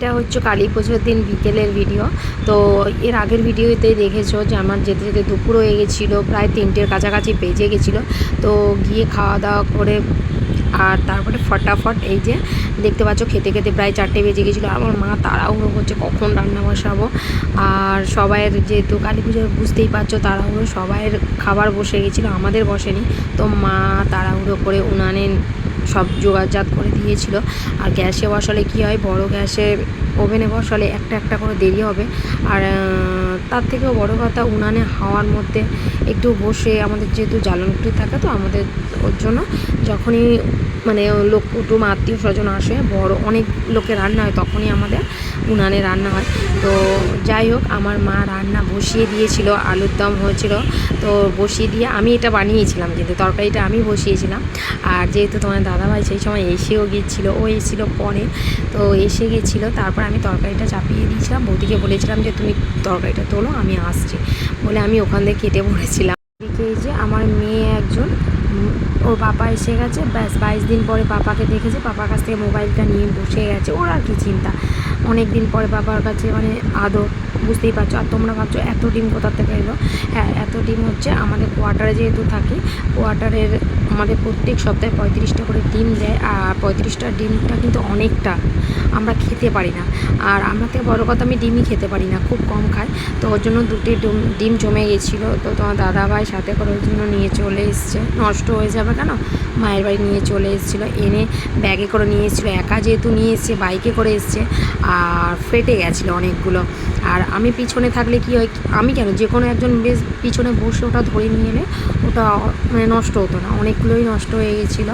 এটা হচ্ছে কালী পুজোর দিন বিকেলের ভিডিও তো এর আগের ভিডিওতেই দেখেছ যে আমার যেতে যেতে দুপুর হয়ে গেছিল, প্রায় তিনটের কাছাকাছি বেজে গেছিল। তো গিয়ে খাওয়া দাওয়া করে আর তারপরে ফটাফট এই যে দেখতে পাচ্ছ খেতে খেতে প্রায় চারটে বেজে গেছিল। আমার মা তাড়াহুড়ো করছে, কখন রান্না বসাবো? আর সবাইয়ের যেহেতু কালী পুজোর বুঝতেই পারছ তাড়াহুড়ো, সবাইয়ের খাবার বসে গেছিল, আমাদের বসেনি। তো মা তাড়াহুড়ো করে উনানে সব জোগাড়জাত করে দিয়েছিল। আর গ্যাসে বসালে কি হয়, বড় গ্যাসে ওভেনে বসালে একটা একটা করে দেরি হবে। আর তার থেকেও বড় কথা, উনানে হাওয়ার মধ্যে একটু বসে আমাদের যেহেতু জ্বালানকুটি থাকে তো আমাদের ওর জন্য, যখনই মানে লোক, কুটুম আত্মীয় স্বজন আসে, বড় অনেক লোকে রান্না হয় তখনই আমাদের উনানে রান্না হয়। তো যাই হোক, আমার মা রান্না বসিয়ে দিয়েছিল, আলুর দম হয়েছিল। তো বসিয়ে দিয়ে আমি এটা বানিয়েছিলাম কিন্তু তরকারিটা আমি বসিয়েছিলাম। আর যেহেতু তোমার দাদাভাই সেই সময় এসেও গিয়েছিল, ও এসেছিল পরে। তো এসে গেছিল তারপর আমি তরকারিটা চাপিয়ে দিয়েছিলাম। বৌদিকে বলেছিলাম যে, তুমি তরকারিটা তোলো, আমি আসছি। বলে আমি ওখান থেকে কেটে পড়েছিলাম। এদিকে যে আমার মেয়ে একজন, ওর পাপা এসে গেছে। ব্যাস, বাইশ দিন পরে পাপাকে দেখেছে। পাপার কাছ থেকে মোবাইলটা নিয়ে বসে গেছে। ওর আর কি চিন্তা। অনেক দিন পরে বাবার কাছে মানে আদর, বুঝতেই পারছ? আর তোমরা ভাবছ, এত ডিম কোথা থেকে এলো? হ্যাঁ এত ডিম হচ্ছে আমাদের কোয়ার্টারে যেহেতু থাকি কোয়ার্টারের আমাদের প্রত্যেক সপ্তাহে পঁয়ত্রিশটা করে ডিম দেয়, আর পঁয়ত্রিশটা ডিমটা কিন্তু অনেকটা আমরা খেতে পারি না। আর আমার থেকে বড়ো কথা, আমি ডিমই খেতে পারি না, খুব কম খাই। তো ওর জন্য দুটি ডিম জমে গেছিল। তো তোমার দাদাভাই সাথে করে ওর জন্য নিয়ে চলে এসছে। নষ্ট হয়ে যাবে কেন? মায়ের বাড়ি নিয়ে চলে এসেছিল। এনে ব্যাগে করে নিয়ে এসেছিল। একা যেহেতু নিয়ে এসছে, বাইকে করে এসছে। আর ফেটে গেছিল অনেকগুলো। আর আমি পিছনে থাকলে কি হয়, আমি কেন? যে কোনো একজন বেশ পিছনে বসে ওটা ধরে নিয়ে এলে ওটা মানে নষ্ট হতো না, অনেকগুলোই নষ্ট হয়ে গেছিল।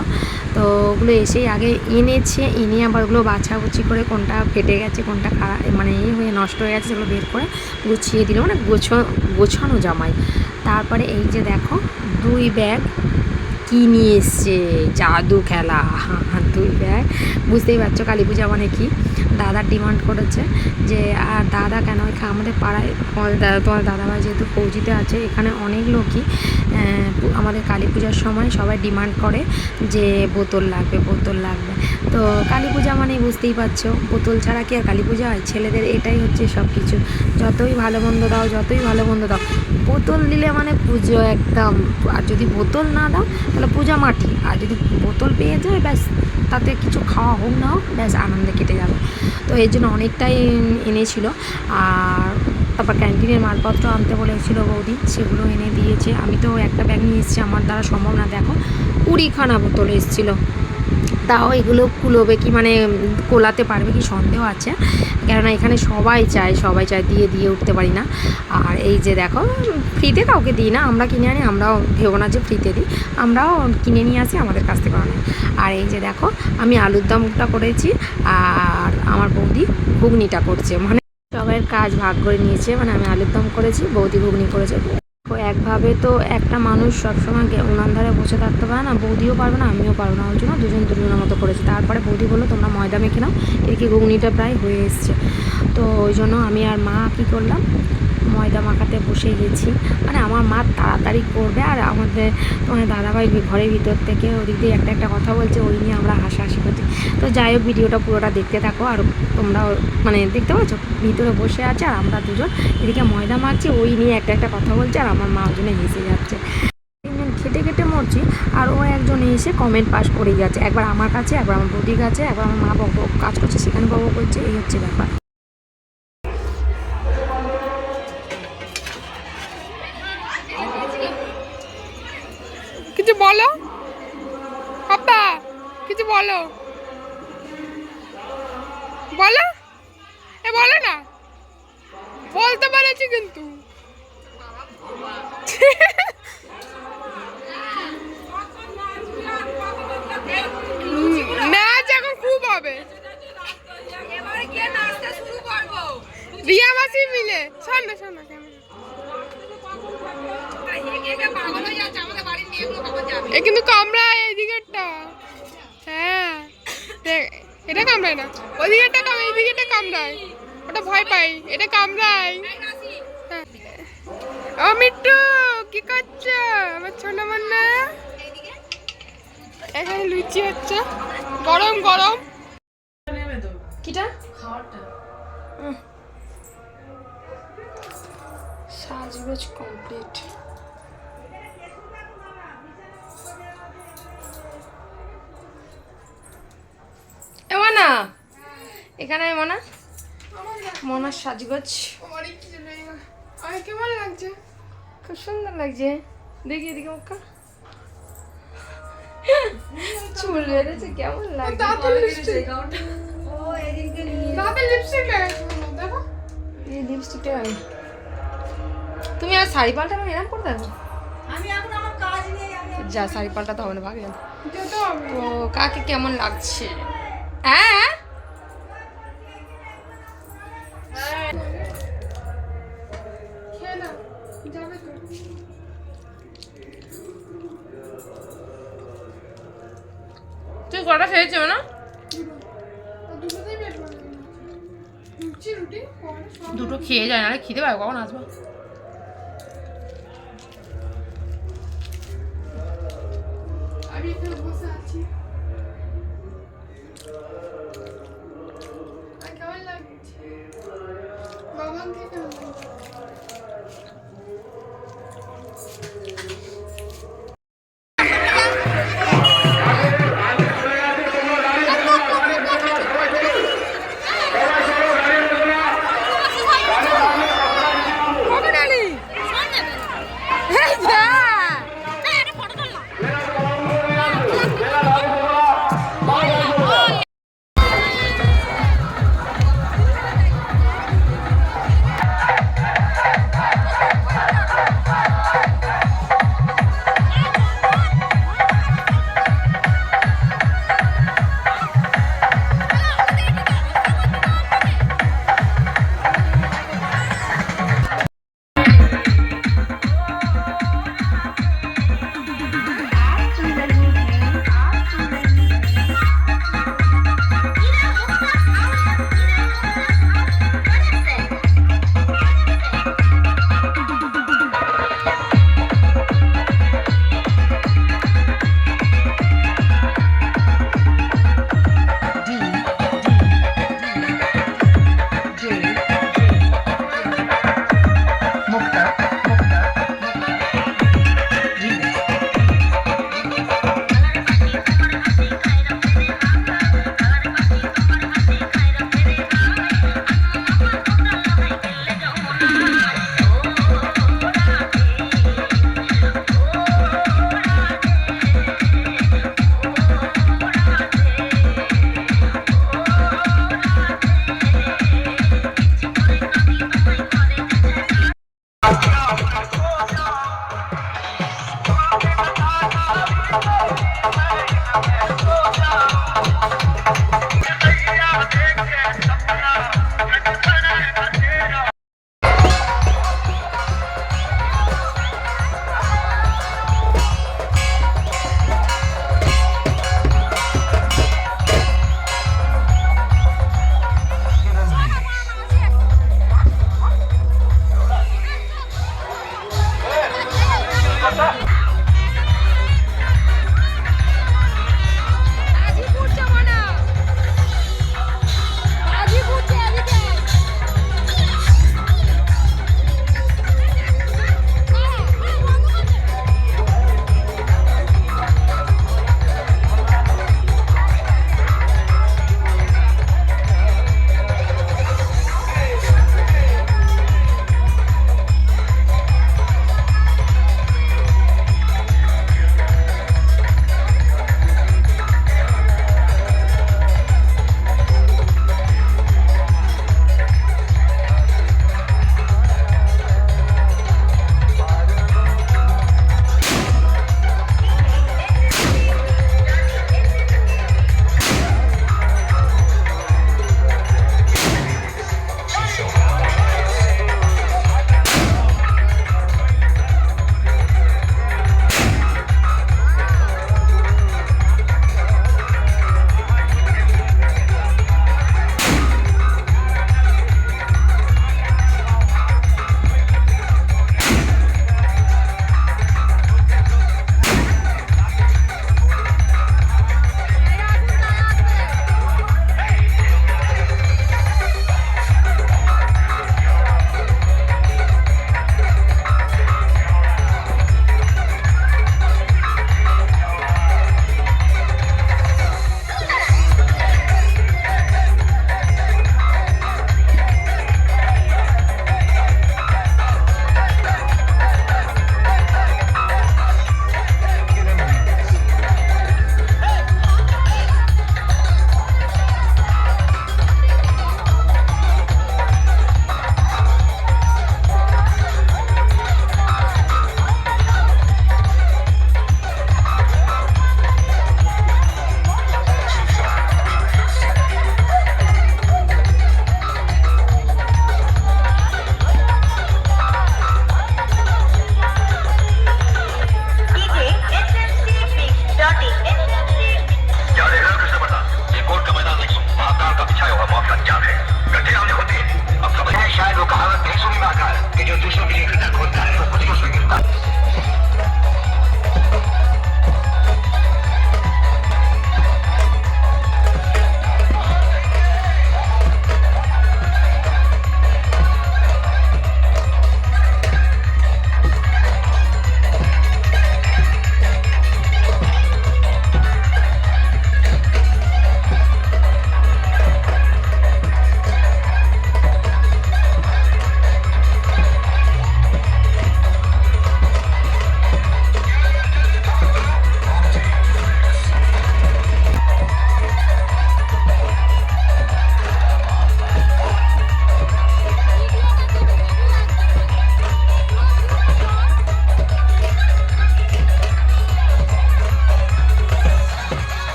তো ওগুলো এসেই আগে এনেছে, এনে আবার ওগুলো বাছাবুচি করে কোনটা ফেটে গেছে, কোনটা খারাপ মানে ইয়ে হয়ে নষ্ট হয়ে গেছে সেগুলো বের করে গুছিয়ে দিল মানে গোছ, গোছানো জামাই। তারপরে এই যে দেখো, দুই ব্যাগ কি নিয়ে এসছে? জাদু খেলা দুই ব্যাগ। বুঝতেই পারছ কালী পূজা মানে কি? দাদা ডিমান্ড করেছে যে, আর দাদা কেন এখানে আমাদের পাড়ায় দাদা তোমার দাদাভাই যেহেতু ফৌজিতে আছে, এখানে অনেক লোকই আমাদের কালী পূজার সময় সবাই ডিমান্ড করে যে বোতল লাগবে বোতল লাগবে। তো কালী পূজা মানে বুঝতেই পারছ, বোতল ছাড়া কি আর কালী পূজা হয়? ছেলেদের এটাই হচ্ছে সব কিছু যতই ভালো মন্দ দাও, যতই ভালো মন্দ দাও, বোতল দিলে মানে পুজো একদম, আর যদি বোতল না দাও, তাহলে পূজা মাটি আর যদি বোতল পেয়ে যায়, ব্যাস, তাতে কিছু খাওয়া হোক না হোক, ব্যাস, আনন্দে কেটে যাবে। তো এর জন্য অনেকটাই এনেছিল। আর তারপর ক্যান্টিনের মালপত্র আনতে বলেছিল বৌদি, সেগুলো এনে দিয়েছে। আমি তো একটা ব্যাগ নিয়ে এসেছি, আমার দ্বারা সম্ভব না, দেখো। কুড়িখানা বোতল এসেছিল। তাও এগুলো কুলোবে কি মানে কোলাতে পারবে কি সন্দেহ আছে? কেননা এখানে সবাই চায় সবাই চায় দিয়ে দিয়ে উঠতে পারি না। আর এই যে দেখো, ফ্রিতে কাউকে দিই না, আমরা কিনে আনি, আমরাও ভেবো না যে ফ্রিতে দিই, আমরাও কিনে নিয়ে আসি, আমাদের কাছ থেকে অনেক। আর এই যে দেখো, আমি আলুর দমটা করেছি, আর আমার বৌদি ঘুগনিটা করছে। মানে সবাইয়ের কাজ ভাগ করে নিয়েছে মানে আমি আলুর দম করেছি, বৌদি ঘুগনি করেছে। একভাবে তো একটা মানুষ সবসময় উনান ধারে বসে থাকতে পারে না, বৌদিও পারবে না, আমিও পারব না। ওই জন্য দুজন দুজনের মতো করেছি। তারপরে বৌদি বলল, তোমরা ময়দা মেখে নাও এদিকে ঘুগনিটা প্রায় হয়ে এসছে। তো ওই জন্য আমি আর মা কী করলাম ময়দা মাখাতে বসে গেছি। মানে আমার মা তাড়াতাড়ি করবে আর আমাদের, তোমার দাদাভাই ঘরের ভিতর থেকে ওদিক দিয়ে একটা একটা কথা বলছে, ওই নিয়ে আমরা হাসাহাসি করছি। তো যাই হোক, ভিডিওটা পুরোটা দেখতে থাকো আর তোমরা মানে দেখতে পাচ্ছ? ভিতরে বসে আছে আর আমরা দুজন এদিকে ময়দা মাখছি, ওই নিয়ে একটা একটা কথা বলছে আর আমার মা ওই জন্য হেসে যাচ্ছে। খেটে খেটে মরছি, আর ও একজন এসে কমেন্ট পাস করে যাচ্ছে। একবার আমার কাছে, একবার আমার বৌদির কাছে, একবার আমার মা বক কাজ করছে, সেখানে বক করছে, এই হচ্ছে ব্যাপার। বলো। বলো? এ বলো না। বলতে পেরেছি কিন্তু। ম্যাচ এখন খুব হবে। রিয়া মাসি মিলে। শোন না শোন না কিন্তু কামড়ায় এই দিকেরটা। হ্যাঁ দেখ, এটা কামড়ায় না। ওই দিকেরটা কাম এই দিকেরটা কামড়ায়। ওটা ভয় পাই এটা কামড়ায়। হ্যাঁ। ও মিট্টু কি করছ? আমার ছোট মান্না এখানে লুচি হচ্ছে। গরম গরম। কিটা? সাজগোজ কমপ্লিট। এখানে মনা? মনার সাজগোজ। আমার কেমন লাগছে? খুব সুন্দর লাগছে। দেখি এদিকে মুখটা চুল বেঁধেছে কেমন লাগছে। দাঁতে লিপস্টিক দাঁতে লিপস্টিক লাগাইছে দেখো। এই লিপস্টিকটা তুমি আর শাড়ি পাল্টা আমি এরকম করতে পারব আমি এখন আমার কাজ আমি যা শাড়ি পাল্টাতে হবে না ভাবলেন তো কাকে কেমন লাগছে? হ্যাঁ? খিদে পাবে কখন আসব? আমি এখানে বসে আছি।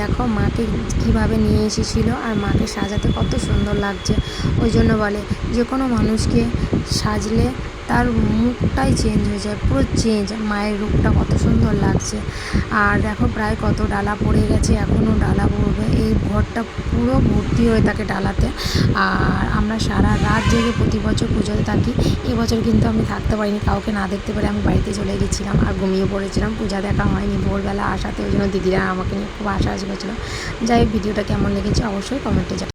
দেখো মাকে কীভাবে নিয়ে এসেছিল আর মাকে সাজাতে কত সুন্দর লাগছে। ওই জন্য বলে, যে কোনো মানুষকে সাজলে তার মুখটাই চেঞ্জ হয়ে যায়, পুরো চেঞ্জ মায়ের রূপটা কত সুন্দর লাগছে। আর দেখো প্রায় কত ডালা পড়ে গেছে এখনও ডালা পড়বে। এই ঘরটা পুরো ভর্তি হয়ে থাকে ডালাতে। আর আমরা সারা রাত জেগে প্রতি বছর পুজোতে থাকি। এবছর কিন্তু আমি থাকতে পারিনি, কাউকে না দেখতে পেরে আমি বাড়িতে চলে গেছিলাম আর ঘুমিয়ে পড়েছিলাম। পূজা দেখা হয়নি ভোরবেলা আসাতে, ওই জন্য দিদিরা আমাকে নিয়ে খুব আশা আসা গেছিল যাই ভিডিওটা কেমন লেগেছে অবশ্যই কমেন্টে জানাবেন